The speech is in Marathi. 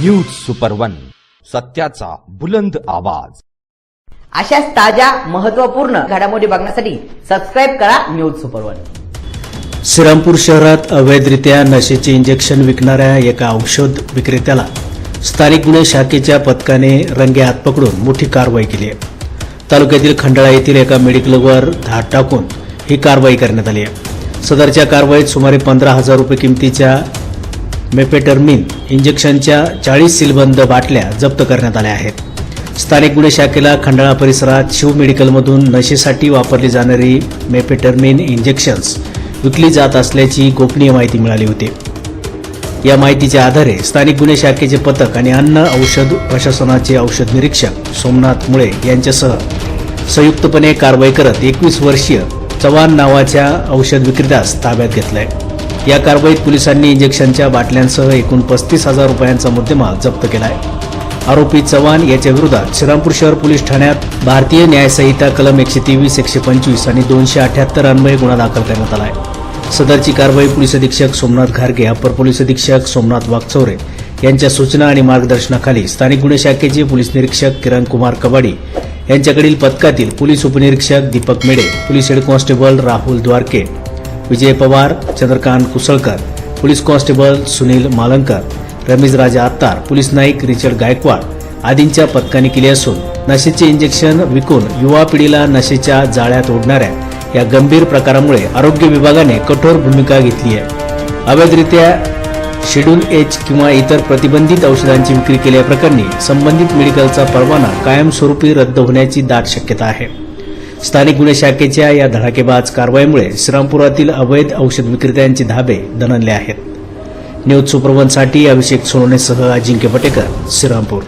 न्यूज सुपर वन सत्याचा बुलंद आवाज. अशाच ताज्या महत्त्वपूर्ण घडामोडी बघण्यासाठी सबस्क्राईब करा न्यूज सुपर वन. श्रीरामपूर शहरात अवैधरित्या नशेचे इंजेक्शन विकणाऱ्या एका औषध विक्रेत्याला स्थानिक गुन्हे शाखेच्या पथकाने रंगे हात पकडून मोठी कारवाई केली आहे. तालुक्यातील खंडाळा येथील एका मेडिकलवर धाड टाकून ही कारवाई करण्यात आली आहे. सदरच्या कारवाईत सुमारे पंधरा हजार रुपये किमतीच्या मेपेटर्मिन इंजेक्शनच्या चाळीस सीलबंद बाटल्या जप्त करण्यात आल्या आहेत. स्थानिक गुन्हे शाखेला खंडाळा परिसरात शिव मेडिकलमधून नशेसाठी वापरली जाणारी मेपेटर्मिन इंजेक्शन्स विकली जात असल्याची गोपनीय माहिती मिळाली होती. या माहितीच्या आधारे स्थानिक गुन्हे शाखेचे पथक आणि अन्न औषध प्रशासनाचे औषध निरीक्षक सोमनाथ मुळे यांच्यासह संयुक्तपणे कारवाई करत एकवीस वर्षीय चव्हाण नावाच्या औषध विक्रेत्यास ताब्यात घेतलंय. या कारवाईत पोलिसांनी इंजेक्शनच्या बाटल्यांसह एकूण पस्तीस हजार रुपयांचा मुद्देमाल जप्त केला आहे आरोपी चव्हाण याच्या विरोधात श्रीरामपूर शहर पोलीस ठाण्यात भारतीय न्यायसंहिता कलम एकशे तेवीस एकशे पंचवीस आणि दोनशे अठ्याहत्तर अन्वये गुन्हा दाखल करण्यात आला आहे सदरची कारवाई पोलीस अधीक्षक सोमनाथ घारगे अपर पोलीस अधीक्षक सोमनाथ वाघचौरे यांच्या सूचना आणि मार्गदर्शनाखाली स्थानिक गुन्हे शाखेचे पोलीस निरीक्षक किरण कुमार कबाडी यांच्याकडील पथकातील पोलीस उपनिरीक्षक Deepak Mede police head constable Rahul Dwarke Vijay Pawar Chandrakant Kusalkar police constable Sunil Malankar Ramesh Raja Attar police Naik Richard Gaikwad आदींच्या पथकाने केली असून नशेचे इंजेक्शन विकून युवा पिढीला नशेच्या जाळ्यात ओढणाऱ्या या गंभीर प्रकारामुळे आरोग्य विभागाने कठोर भूमिका घेतली आहे. अवैधरित्या शेड्यूल एच किंवा इतर प्रतिबंधित औषधांची विक्री केल्याप्रकरणी संबंधित मेडिकलचा परवाना कायमस्वरूपी रद्द होण्याची दाट शक्यता आहे. स्थानिक गुन्हे शाखेच्या या धडाकेबाज कारवाईमुळे श्रीरामपुरातील अवैध औषध विक्रेत्यांचे धाबे दणनले आहेत. न्यूज सुप्रवनसाठी अभिषेक सोनवणेसह अजिंक्य पटेकर श्रीरामपूर.